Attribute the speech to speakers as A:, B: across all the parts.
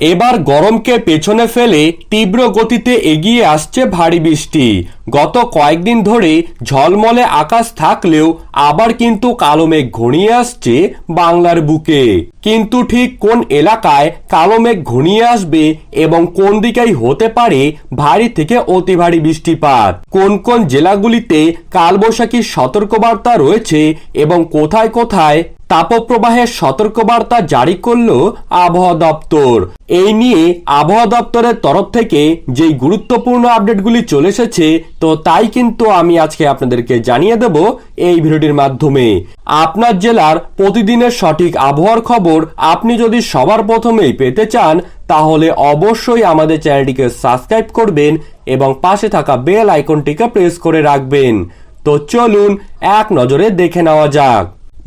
A: এবার গরমকে পেছনে ফেলে তীব্র গতিতে এগিয়ে আসছে ভারী বৃষ্টি। গত কয়েকদিন ধরে ঝলমলে আকাশ থাকলেও আবার কিন্তু কালো মেঘ ঘনিয়ে আসছে বাংলার বুকে। কিন্তু ঠিক কোন এলাকায় কালো মেঘ ঘনিয়ে আসবে এবং কোন দিকেই হতে পারে ভারী থেকে অতি ভারী বৃষ্টিপাত? কোন কোন জেলাগুলিতে কালবৈশাখীর সতর্কবার্তা রয়েছে এবং কোথায় কোথায় তাপপ্রবাহের সতর্কবার্তা জারি করল আবহাওয়া দপ্তর। এই নিয়ে আবহাওয়া দপ্তরের তরফ থেকে যেই গুরুত্বপূর্ণ আপডেটগুলি চলে এসেছে, তো তাই কিন্তু আমি আজকে আপনাদেরকে জানিয়ে দেব এই ভিডিওটির মাধ্যমে। আপনার জেলার প্রতিদিনের সঠিক আবহাওয়ার খবর আপনি যদি সবার প্রথমেই পেতে চান, তাহলে অবশ্যই আমাদের চ্যানেলটিকে সাবস্ক্রাইব করবেন এবং পাশে থাকা বেল আইকনটিকে প্রেস করে রাখবেন। তো চলুন এক নজরে দেখে নেওয়া যাক।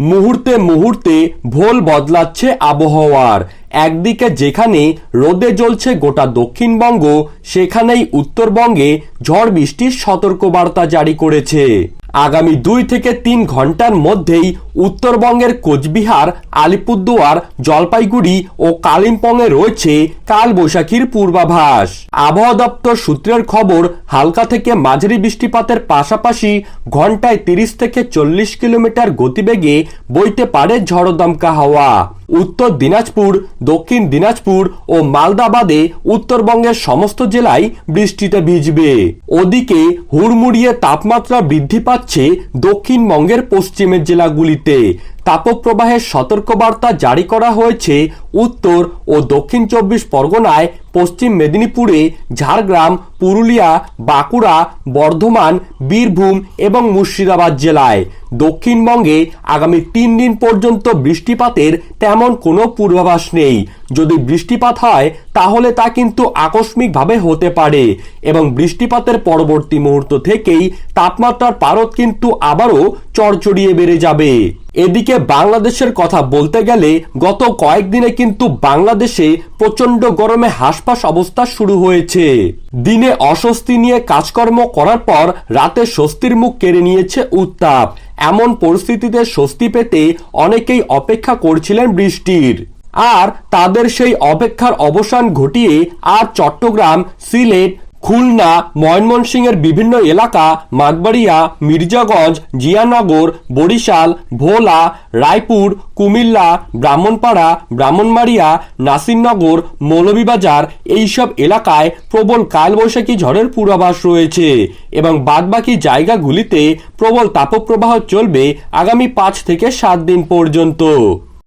A: মুহূর্তে মুহূর্তে ভোল বদলাচ্ছে আবহাওয়ার। একদিকে যেখানে রোদে জ্বলছে গোটা দক্ষিণবঙ্গ, সেখানেই উত্তরবঙ্গে ঝড় বৃষ্টির সতর্কবার্তা জারি করেছে। আগামী দুই থেকে তিন ঘণ্টার মধ্যেই উত্তরবঙ্গের কোচবিহার, আলিপুরদুয়ার, জলপাইগুড়ি ও কালিম্পংয়ে রয়েছে কালবৈশাখীর পূর্বাভাস। আবহাওয়া দপ্তর সূত্রের খবর, হালকা থেকে মাঝারি বৃষ্টিপাতের পাশাপাশি ঘন্টায় তিরিশ থেকে চল্লিশ কিলোমিটার গতিবেগে বইতে পারে ঝড়দমকা হাওয়া। উত্তর দিনাজপুর, দক্ষিণ দিনাজপুর ও মালদাবাদে উত্তরবঙ্গের সমস্ত জেলায় বৃষ্টিতে ভিজবে। ওদিকে হুড়মুড়িয়ে তাপমাত্রা বৃদ্ধি পাচ্ছে দক্ষিণবঙ্গের পশ্চিমের জেলাগুলিতে। তাপপ্রবাহের সতর্কবার্তা জারি করা হয়েছে উত্তর ও দক্ষিণ চব্বিশ পরগনায়, পশ্চিম মেদিনীপুরে, ঝাড়গ্রাম, পুরুলিয়া, বাঁকুড়া, বর্ধমান, বীরভূম এবং মুর্শিদাবাদ জেলায়। দক্ষিণবঙ্গে আগামী তিন দিন পর্যন্ত বৃষ্টিপাতের তেমন কোনো পূর্বাভাস নেই। যদি বৃষ্টিপাত হয়, তাহলে তা কিন্তু আকস্মিকভাবে হতে পারে এবং বৃষ্টিপাতের পরবর্তী মুহূর্ত থেকেই তাপমাত্রার পারদ কিন্তু আবারও চড়চড়িয়ে বেড়ে যাবে। এদিকে বাংলাদেশের কথা বলতে গেলে গত কয়েকদিনে কিন্তু বাংলাদেশে প্রচণ্ড গরমে হাসপাস অবস্থা শুরু হয়েছে। দিনে অস্বস্তি নিয়ে কাজকর্ম করার পর রাতে স্বস্তির মুখ কেড়ে নিয়েছে উত্তাপ। এমন পরিস্থিতিতে স্বস্তি পেতে অনেকেই অপেক্ষা করছিলেন বৃষ্টির। আর তাদের সেই অপেক্ষার অবসান ঘটিয়ে আর চট্টগ্রাম, সিলেট খুলনা, ময়মনসিংহের বিভিন্ন এলাকা, মাগবাড়িয়া, মির্জাগঞ্জ, জিয়ানগর, বরিশাল, ভোলা, রায়পুর, কুমিল্লা, ব্রাহ্মণপাড়া, ব্রাহ্মণবাড়িয়া, নাসিরনগর, মৌলভীবাজার এইসব এলাকায় প্রবল কালবৈশাখী ঝড়ের পূর্বাভাস রয়েছে এবং বাদবাকি জায়গাগুলিতে প্রবল তাপপ্রবাহ চলবে আগামী পাঁচ থেকে সাত দিন পর্যন্ত।